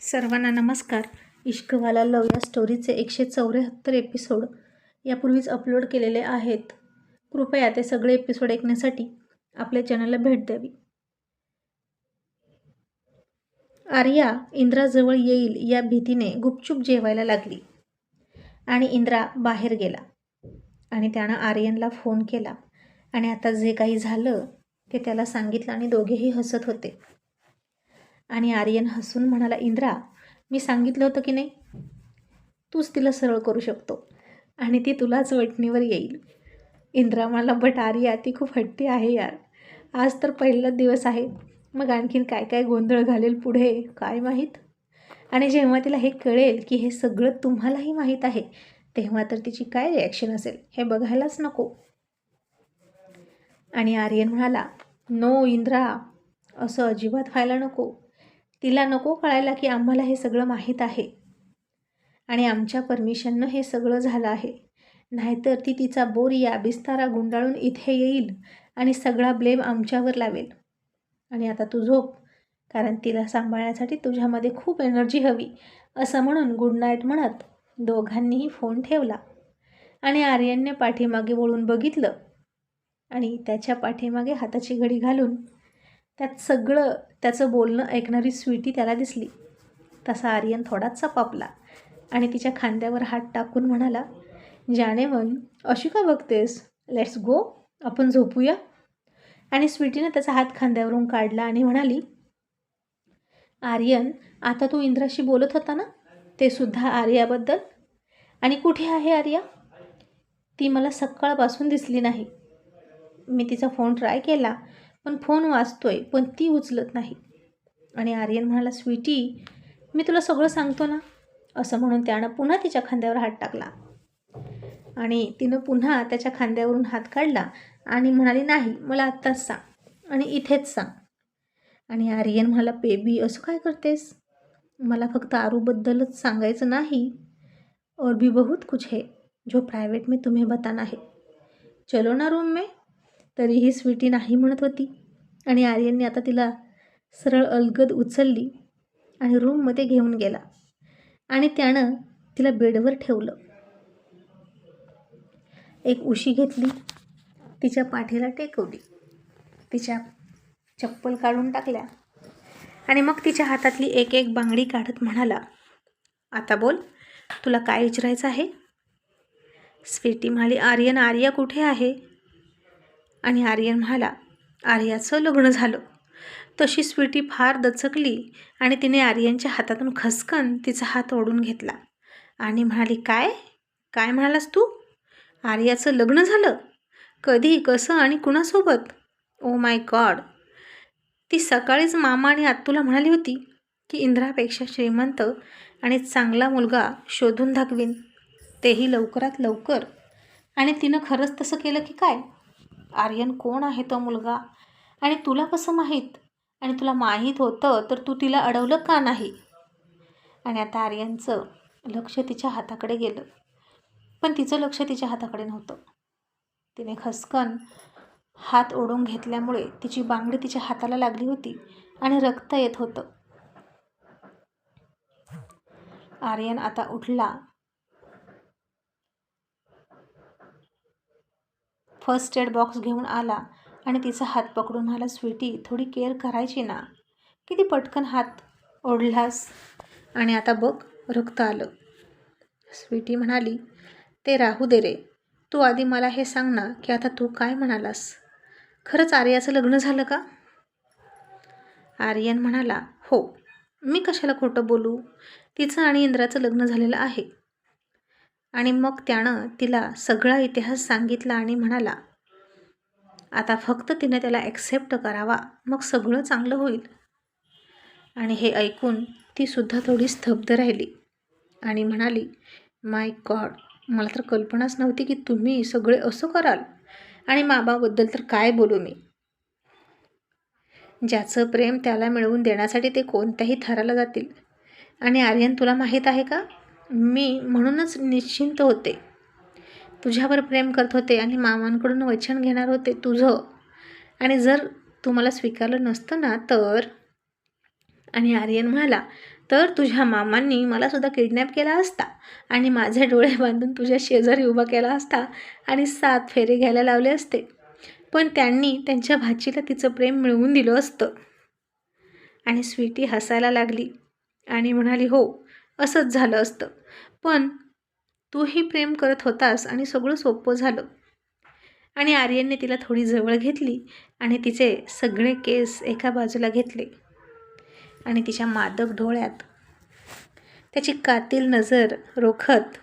सर्वांना नमस्कार. इश्कवाला लव या स्टोरीचे एकशे चौऱ्याहत्तर एपिसोड यापूर्वीच अपलोड केलेले आहेत. कृपया ते सगळे एपिसोड ऐकण्यासाठी आपल्या चॅनलला भेट द्यावी. आर्या इंद्राजवळ येईल या भीतीने गुपचूप जेवायला लागली आणि इंद्रा बाहेर गेला. आणि त्यानं आर्यनला फोन केला आणि आता जे काही झालं ते त्याला सांगितलं आणि दोघेही हसत होते. आणि आर्यन हसून म्हणाला इंद्रा मी सांगितलं होतं की नाही? तूच तिला सरळ करू शकतो आणि ती तुलाच वटणीवर येईल. इंद्रा म्हणाला बट आर्या ती खूप हट्टी आहे यार. आज तर पहिलाच दिवस आहे. मग आणखीन काय काय गोंधळ घालेल पुढे काय माहीत? आणि जेव्हा तिला हे कळेल की हे सगळं तुम्हालाही माहीत आहे तेव्हा तर तिची काय रिॲक्शन असेल हे बघायलाच नको. आणि आर्यन म्हणाला नो इंद्रा असं अजिबात व्हायला नको. तिला नको कळायला की आम्हाला हे सगळं माहीत आहे. आणि आमच्या परमिशननं हे सगळं झालं आहे. नाहीतर ती तिचा बोर या बिस्तारा गुंडाळून इथे येईल आणि सगळा ब्लेम आमच्यावर लावेल. आणि आता तू झोप कारण तिला सांभाळण्यासाठी तुझ्यामध्ये खूप एनर्जी हवी असं म्हणून गुड नाईट म्हणत दोघांनीही फोन ठेवला. आणि आर्यनने पाठीमागे वळून बघितलं आणि त्याच्या पाठीमागे हाताची घडी घालून त्यात सगळं त्याचं बोलणं ऐकणारी स्वीटी त्याला दिसली. तसा आर्यन थोडा पापला आणि तिच्या खांद्यावर हात टाकून म्हणाला जाणे मन अशी का बघतेस? लेट्स गो आपण झोपूया. आणि स्वीटीनं त्याचा हात खांद्यावरून काढला आणि म्हणाली आर्यन आता तू इंद्राशी बोलत होता ना? ते सुद्धा आर्याबद्दल? आणि कुठे आहे आर्या? ती मला सकाळपासून दिसली नाही. मी तिचा फोन ट्राय केला पण फोन वाचतोय पण ती उचलत नाही. आणि आर्यन म्हणाला स्वीटी मी तुला सगळं सांगतो ना. असं म्हणून त्यानं पुन्हा तिच्या खांद्यावर हात टाकला. आणि तिनं पुन्हा त्याच्या खांद्यावरून हात काढला आणि म्हणाली नाही मला आत्ताच सांग आणि इथेच सांग. आणि आर्यन म्हणाला बेबी असं काय करतेस? मला फक्त आरूबद्दलच सांगायचं नाही. और भी बहुत कुछ है जो प्रायव्हेट में तुम्हें बताना है. चलो ना रूम में. तरीही स्वीटी नाही म्हणत होती. आणि आर्यनने आता तिला सरळ अलगद उचलली आणि रूममध्ये घेऊन गेला. आणि त्यानं तिला बेडवर ठेवलं. एक उशी घेतली. तिच्या पाठीला टेकवली. तिच्या चप्पल काढून टाकल्या. आणि मग तिच्या हातातली एक एक बांगडी काढत म्हणाला आता बोल तुला काय विचारायचं आहे? स्वीटी म्हणाली आर्यन आर्या कुठे आहे? आणि आर्यन म्हणाला आर्याचं लग्न झालं. तशी स्वीटी फार दचकली आणि तिने आर्यनच्या हातातून खसकन तिचा हात ओढून घेतला. आणि म्हणाली काय? काय म्हणालास तू? आर्याचं लग्न झालं? कधी कसं आणि कुणासोबत? Oh my God. ती सकाळीच मामा आणि आत्तूला म्हणाली होती की इंद्रापेक्षा श्रीमंत आणि चांगला मुलगा शोधून दाखवीन. तेही लवकरात लवकर. आणि तिनं खरंच तसं केलं की काय? आर्यन कोण आहे तो मुलगा? आणि तुला कसं माहीत? आणि तुला माहीत होतं तर तू तिला अडवलं का नाही? आणि आता आर्यनचं लक्ष तिच्या हाताकडे गेलं. पण तिचं लक्ष तिच्या हाताकडे नव्हतं. तिने खसकन हात ओढून घेतल्यामुळे तिची बांगडी तिच्या हाताला लागली होती आणि रक्त येत होतं. आर्यन आता उठला फर्स्ट एड बॉक्स घेऊन आला आणि तिचा हात पकडून मला स्वीटी थोडी केअर करायची ना. किती पटकन हात ओढलास? आणि आता बघ रक्त आलं. स्वीटी म्हणाली ते राहू दे रे. तू आधी मला हे सांग ना की आता तू काय म्हणालास? खरंच आर्याचं लग्न झालं का? आर्यन म्हणाला हो. मी कशाला खोटं बोलू? तिचं आणि इंद्राचं लग्न झालेलं आहे. आणि मग त्यानं तिला सगळा इतिहास सांगितला आणि म्हणाला आता फक्त तिने त्याला ॲक्सेप्ट करावा मग सगळं चांगलं होईल. आणि हे ऐकून ती सुद्धा थोडी स्तब्ध राहिली आणि म्हणाली माय गॉड मला तर कल्पनाच नव्हती की तुम्ही सगळे असं कराल. आणि मामाबद्दल तर काय बोलू मी? ज्याचं प्रेम त्याला मिळवून देण्यासाठी ते कोणत्याही थराला जातील. आणि आर्यन तुला माहीत आहे का? मी म्हणूनच निश्चिंत होते. तुझ्यावर प्रेम करत होते आणि मामांकडून वचन घेणार होते तुझं. आणि जर तू मला स्वीकारलं नसतं ना तर? आणि आर्यन म्हणाला तर तुझ्या मामांनी मलासुद्धा किडनॅप केला असता? आणि माझे डोळे बांधून तुझ्या शेजारी उभा केला असता? आणि सात फेरे घ्यायला लावले असते. पण त्यांनी त्यांच्या भाचीला तिचं प्रेम मिळवून दिलं असतं. आणि स्वीटी हसायला लागली आणि म्हणाली हो असंच झालं असतं. पण तूही प्रेम करत होतास आणि सगळं सोपं झालं. आणि आर्यनने तिला थोडी जवळ घेतली आणि तिचे सगळे केस एका बाजूला घेतले. आणि तिच्या मादक डोळ्यात त्याची कातील नजर रोखत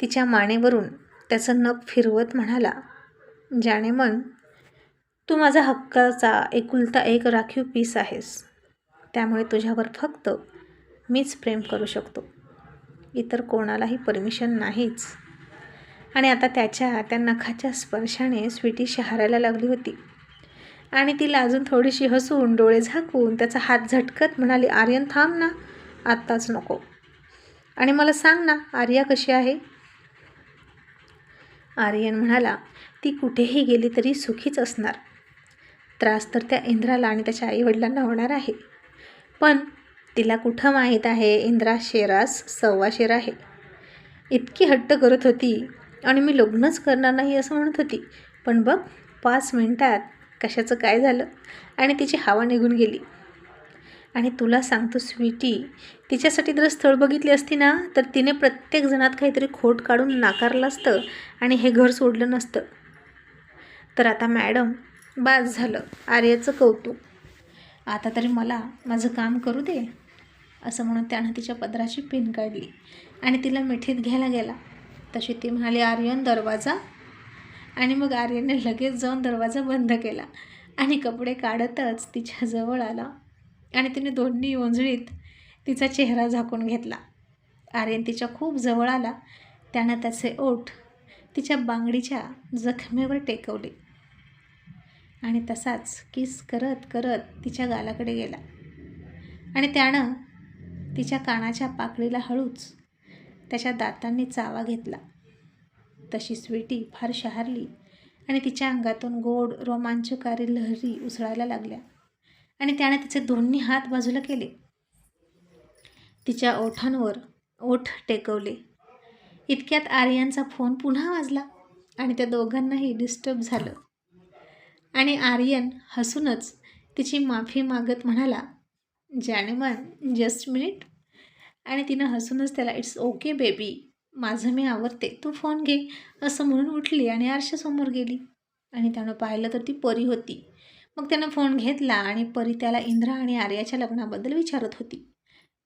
तिच्या मानेवरून त्याचं नख फिरवत म्हणाला जाणे मन तू माझा हक्काचा एकुलता एक राखीव पीस आहेस. त्यामुळे तुझ्यावर फक्त मीच प्रेम करू शकतो. इतर कोणालाही परमिशन नाहीच. आणि आता त्याच्या त्या नखाच्या स्पर्शाने स्वीटी शहारायला लागली होती. आणि तिला अजून थोडीशी हसून डोळे झाकून त्याचा हात झटकत म्हणाली आर्यन थांब ना आत्ताच नको. आणि मला सांग ना आर्या कशी आहे? आर्यन म्हणाला ती कुठेही गेली तरी सुखीच असणार. त्रास तर त्या इंद्राला आणि त्याच्या आईवडिलांना होणार आहे. पण तिला कुठं माहीत आहे? इंद्रा शेरास सव्वा शेर आहे. इतकी हट्ट करत होती आणि मी लग्नच करणार नाही असं म्हणत होती. पण बघ पाच मिनटात कशाचं काय झालं? आणि तिची हवा निघून गेली. आणि तुला सांगतो स्वीटी तिच्यासाठी जर स्थळ बघितली असती ना तर तिने प्रत्येक जणात काहीतरी खोट काढून नाकारलं असतं आणि हे घर सोडलं नसतं. तर आता मॅडम बाज झालं. आर्याचं कौतुक. आता तरी मला माझं काम करू दे. असं म्हणून त्यानं तिच्या पदराची पिन काढली. आणि तिला मिठीत घ्यायला गेला. तशी ती म्हणाली आर्यन दरवाजा. आणि मग आर्यनने लगेच जाऊन दरवाजा बंद केला आणि कपडे काढतच तिच्या जवळ आला. आणि तिने दोन्ही ओंजळीत तिचा चेहरा झाकून घेतला. आर्यन तिच्या खूप जवळ आला. त्यानं त्याचे ओठ तिच्या बांगडीच्या जखमेवर टेकवले आणि तसाच किस करत करत तिच्या गालाकडे गेला. आणि त्यानं तिच्या कानाच्या पाकळीला हळूच त्याच्या दातांनी चावा घेतला. तशी स्वीटी फार शहारली आणि तिच्या अंगातून गोड रोमांचकारी लहरी उसळायला लागल्या आणि त्याने तिचे दोन्ही हात बाजूला केले. तिच्या ओठांवर ओठ टेकवले. इतक्यात आर्यनचा फोन पुन्हा वाजला आणि त्या दोघांनाही डिस्टर्ब झालं. आणि आर्यन हसूनच तिची माफी मागत म्हणाला मन जस्ट मिनिट आणि तिनं हसूनच त्याला इट्स ओके बेबी माझं मी आवडते तू फोन घे. असं म्हणून उठली आणि आरशासमोर गेली. आणि त्यानं पाहिलं तर ती परी होती. मग त्यानं फोन घेतला आणि परी त्याला इंद्रा आणि आर्याच्या लग्नाबद्दल विचारत होती.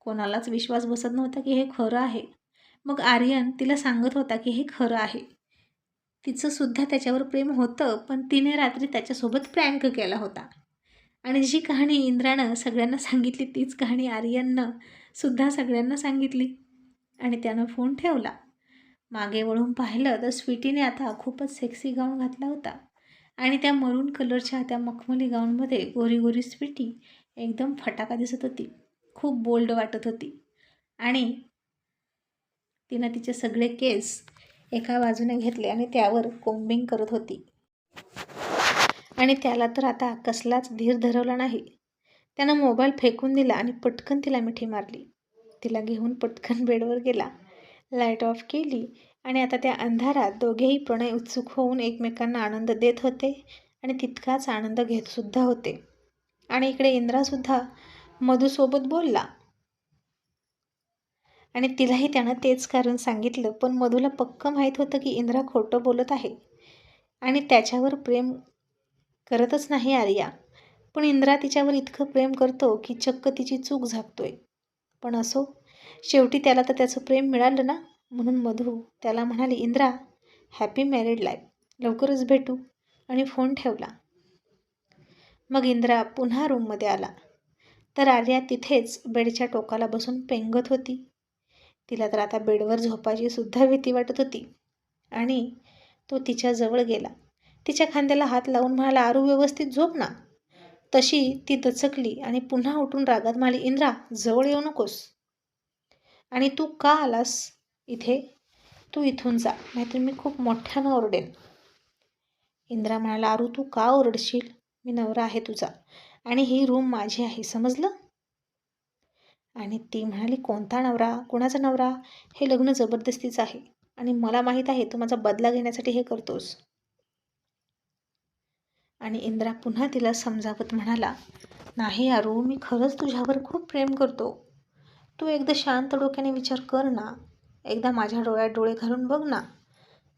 कोणालाच विश्वास बसत नव्हता की हे खरं आहे. मग आर्यन तिला सांगत होता की हे खरं आहे. तिचंसुद्धा त्याच्यावर प्रेम होतं पण तिने रात्री त्याच्यासोबत प्रँक केला होता. आणि जी कहाणी इंद्रानं सगळ्यांना सांगितली तीच कहाणी आर्यननं सुद्धा सगळ्यांना सांगितली आणि त्यानं फोन ठेवला. मागे वळून पाहिलं तर स्वीटीने आता खूपच सेक्सी गाऊन घातला होता आणि त्या मरून कलरच्या त्या मखमली गाऊनमध्ये गोरी गोरी स्वीटी एकदम फटाका दिसत होती. खूप बोल्ड वाटत होती. आणि तिनं तिचे सगळे केस एका बाजूने घेतले आणि त्यावर कोम्बिंग करत होती. आणि त्याला तर आता कसलाच धीर धरवला नाही. त्यानं मोबाईल फेकून दिला आणि पटकन तिला मिठी मारली. तिला घेऊन पटकन बेडवर गेला. लाइट ऑफ केली आणि आता त्या अंधारात दोघेही प्रणय उत्सुक होऊन एकमेकांना आनंद देत होते आणि तितकाच आनंद घेतसुद्धा होते. आणि इकडे इंद्रासुद्धा मधूसोबत बोलला. आणि तिलाही त्यानं तेच कारण सांगितलं पण मधूला पक्क माहीत होतं की इंद्रा खोटं बोलत आहे. आणि त्याच्यावर प्रेम करतच नाही आर्या. पण इंद्रा तिच्यावर इतकं प्रेम करतो की चक्क तिची चूक झाकतोय. पण असो शेवटी त्याला तर त्याचं प्रेम मिळालं ना? म्हणून मधू त्याला म्हणाली इंद्रा हॅपी मॅरिड लाईफ लवकरच भेटू. आणि फोन ठेवला. मग इंद्रा पुन्हा रूममध्ये आला. तर आर्या तिथेच बेडच्या टोकाला बसून पेंगत होती. तिला तर आता बेडवर झोपायची सुद्धा भीती वाटत होती. आणि तो तिच्याजवळ गेला. तिच्या खांद्याला हात लावून म्हणाला आरू व्यवस्थित झोप ना. तशी ती दचकली आणि पुन्हा उठून रागात म्हणाली इंद्रा जवळ येऊ नकोस. आणि तू का आलास इथे? तू इथून जा नाहीतर मी खूप मोठ्यानं ओरडेन. इंद्रा म्हणाला आरू तू का ओरडशील? मी नवरा आहे तुझा आणि ही रूम माझी आहे समजलं? आणि ती म्हणाली कोणता नवरा? कोणाचा नवरा? हे लग्न जबरदस्तीचं आहे आणि मला माहीत आहे तू माझा बदला घेण्यासाठी हे करतोस. आणि इंद्रा पुन्हा तिला समजावत म्हणाला नाही आरू मी खरंच तुझ्यावर खूप प्रेम करतो. तू एकदा शांत डोक्याने विचार कर ना. एकदा माझ्या डोळ्यात डोळे घालून बघ ना.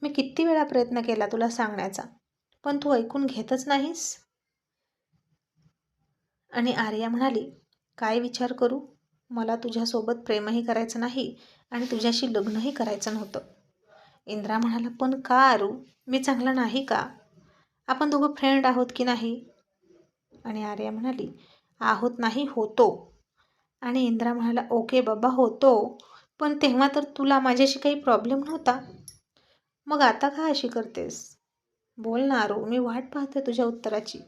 मी किती वेळा प्रयत्न केला तुला सांगण्याचा पण तू ऐकून घेतच नाहीस. आणि आर्या म्हणाली काय विचार करू? मला तुझ्यासोबत प्रेमही करायचं नाही आणि तुझ्याशी लग्नही करायचं नव्हतं. इंद्रा म्हणाला पण का आरू मी चांगला नाही का? आपण दोघं फ्रेंड आहोत की नाही? आणि आर्या म्हणाली आहोत नाही होतो. आणि इंद्रा म्हणाला ओके बाबा होतो. पण तेव्हा तर तुला माझ्याशी काही प्रॉब्लेम नव्हता. मग आता का अशी करतेस? बोल ना आरू मी वाट पाहते तुझ्या उत्तराची.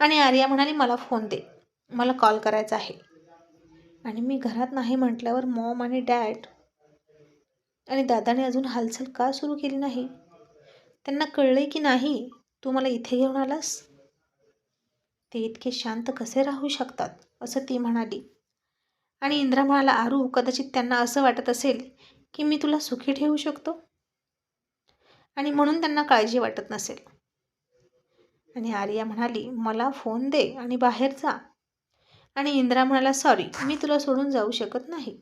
आणि आर्या म्हणाली मला फोन दे. मला कॉल करायचा आहे. आणि मी घरात नाही म्हटल्यावर मॉम आणि डॅड आणि दादाने अजून हालचाल का सुरू केली नाही? त्यांना कळले की नाही तू मला इथे घेऊन आलास? ते इतके शांत कसे राहू शकतात असं ती म्हणाली. आणि इंद्रा म्हणाला आरू कदाचित त्यांना असं वाटत असेल की मी तुला सुखी ठेवू शकतो? आणि म्हणून त्यांना काळजी वाटत नसेल. आणि आर्या म्हणाली मला फोन दे आणि बाहेर जा. आणि इंद्रा म्हणाला सॉरी मी तुला सोडून जाऊ शकत नाही.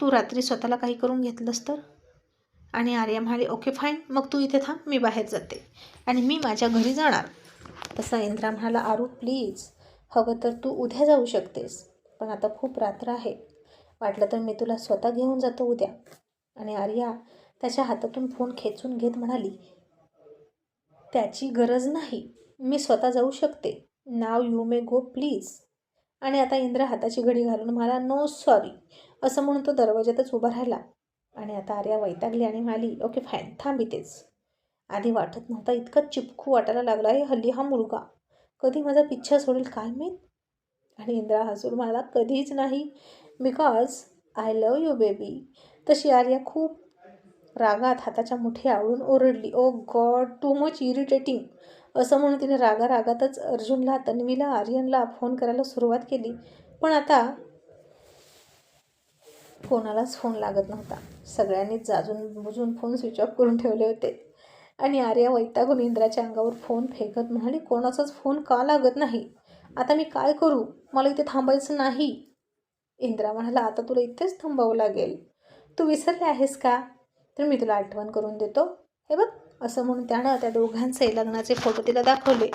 तू रात्री स्वतःला काही करून घेतलंस तर? आणि आर्या म्हणाली ओके फाईन मग तू इथे थांब मी बाहेर जाते. आणि मी माझ्या घरी जाणार. तसा इंद्रा म्हणाला आरू प्लीज हवं तर तू उद्या जाऊ शकतेस. पण आता खूप रात्र आहे. वाटलं तर मी तुला स्वतः घेऊन जातो उद्या. आणि आर्या त्याच्या हातातून फोन खेचून घेत म्हणाली त्याची गरज नाही. मी स्वतः जाऊ शकते. नाव यू मे गो प्लीज आणि आता इंद्र हाताची घडी घालून म्हणाला नो सॉरी असं म्हणून तो दरवाज्यातच उभा राहिला. आणि आता आर्या वैतागली आणि म्हणाली ओके फाईन थांब इथेच. आधी वाटत नव्हता इतका चिपकू वाटायला लागला आहे हल्ली हा मुलगा कधी माझा पिच्छा सोडेल काय माहीत? आणि इंद्रा हसून म्हणाला कधीच नाही because I love you baby तशी आर्या खूप रागात हाताच्या मुठी आवडून ओरडली oh God too much irritating असं म्हणून तिने रागा रागातच अर्जुनला तन्वीला आर्यनला फोन करायला सुरुवात केली. पण आता कोणालाच फोन लागत नव्हता. सगळ्यांनीच जाजून बुजून फोन स्विच ऑफ करून ठेवले होते. आणि आर्या वैतागून इंद्राच्या अंगावर फोन फेकत म्हणाली कोणाचाच फोन का लागत नाही? आता मी काय करू? मला इथे थांबायचं नाही. इंद्रा म्हणाला आता तुला इथेच थांबावं लागेल. तू विसरले आहेस का? तर मी तुला आठवण करून देतो. हे बघ असं म्हणून त्यानं त्या दोघांचे लग्नाचे फोटो तिला दाखवले.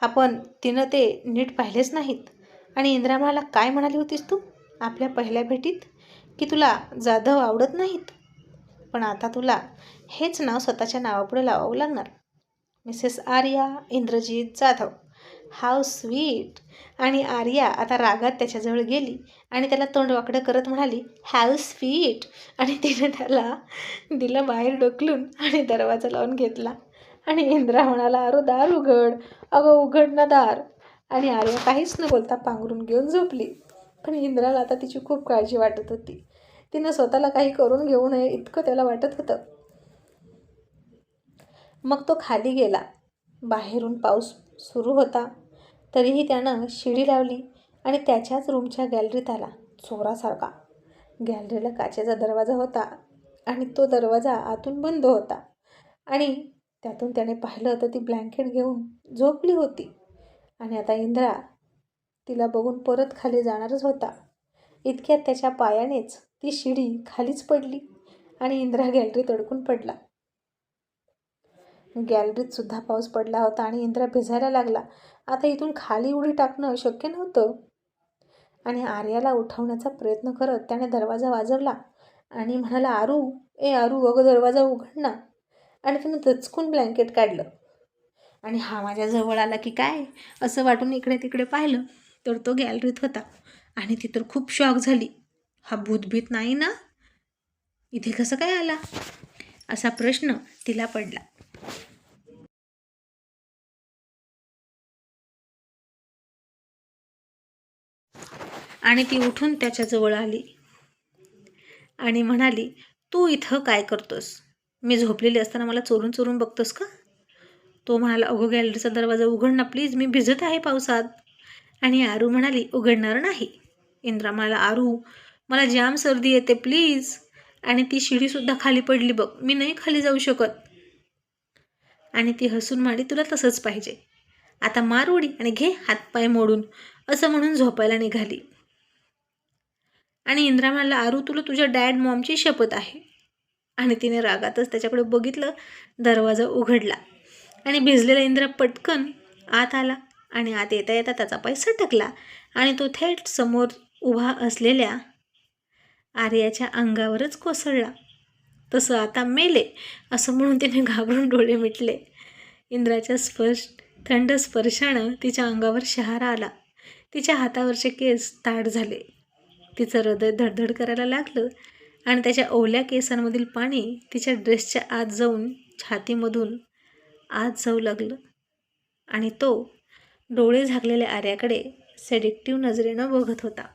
आपण तिनं ते नीट पाहिलेच नाहीत. आणि इंद्रामाला काय म्हणाली होतीस तू? आपल्या पहिल्या भेटीत? की तुला जाधव आवडत नाहीत? पण आता तुला हेच नाव स्वतःच्या नावापुढे लावावं लागणार. Mrs Arya Indrajeet Jadhav. How sweet. आणि आर्या आता रागात त्याच्याजवळ गेली आणि त्याला तोंडवाकडं करत म्हणाली हॅव स्वीट. आणि तिने त्याला दिलं बाहेर डोकलून आणि दरवाजा लावून घेतला. आणि इंद्रा म्हणाला अरो दार उघड. अगं उघड ना दार. आणि आर्या काहीच न बोलता पांघरून घेऊन झोपली. पण इंद्राला आता तिची खूप काळजी वाटत होती. तिनं स्वतःला काही करून घेऊ नये इतकं त्याला वाटत होतं. मग तो खाली गेला. बाहेरून पाऊस सुरू होता. तरीही त्यानं शिडी लावली आणि त्याच्याच रूमच्या गॅलरीत आला चोरासारखा. गॅलरीला काचेचा दरवाजा होता आणि तो दरवाजा आतून बंद होता. आणि त्यातून त्याने पाहिलं तर ती ब्लँकेट घेऊन झोपली होती. आणि आता इंद्रा तिला बघून परत खाली जाणारच होता. इतक्यात त्याच्या पायानेच ती शिडी खालीच पडली आणि इंद्रा गॅलरीत अडकून पडला. गॅलरीत सुद्धा पाऊस पडला होता आणि इंद्रा भिजायला लागला. आता इथून खाली उडी टाकणं शक्य नव्हतं. आणि आर्याला उठवण्याचा प्रयत्न करत त्याने दरवाजा वाजवला आणि म्हणाला आरू ए आरू अगं दरवाजा उघड ना. आणि त्यानं दचकून ब्लँकेट काढलं. आणि हा माझ्या जवळ आला की काय? असं वाटून इकडे तिकडे पाहिलं तर तो गॅलरीत होता. आणि ती तर खूप शॉक झाली. हा भूतभीत नाही ना? इथे कसं काय आला? असा प्रश्न तिला पडला. आणि ती उठून त्याच्याजवळ आली. आणि म्हणाली तू इथं काय करतोस? मी झोपलेली असताना मला चोरून चोरून बघतोस का? तो म्हणाला अगो गॅलरीचा दरवाजा उघड ना प्लीज मी भिजत आहे पावसात. आणि आरू म्हणाली उघडणार नाही. इंद्रा म्हणाला आरू मला जाम सर्दी येते प्लीज. आणि ती शिडीसुद्धा खाली पडली बघ मी नाही खाली जाऊ शकत. आणि ती हसून म्हणाली तुला तसंच पाहिजे. आता मार उडी आणि घे हातपाय मोडून. असं म्हणून झोपायला निघाली. आणि इंद्रा म्हणाला आरू तुला तुझ्या डॅड मॉमची शपथ आहे. आणि तिने रागातच त्याच्याकडे बघितलं दरवाजा उघडला आणि भिजलेला इंद्रा पटकन आत आला आणि आत येता येता त्याचा पाय सटकला आणि तो थेट समोर उभा असलेल्या आर्याच्या अंगावरच कोसळला. तसं आता मेले असं म्हणून तिने घाबरून डोळे मिटले. इंद्राच्या स्पर्श थंड स्पर्शानं तिच्या अंगावर शहारा आला. तिच्या हातावरचे केस ताट झाले. तिचं हृदय धडधड करायला लागलं. आणि त्याच्या ओल्या केसांमधील पाणी तिच्या ड्रेसच्या आत जाऊन छातीमधून आत जाऊ लागलं. आणि तो डोळे झाकलेल्या आर्याकडे सेडिक्टिव्ह नजरेनं बघत होता.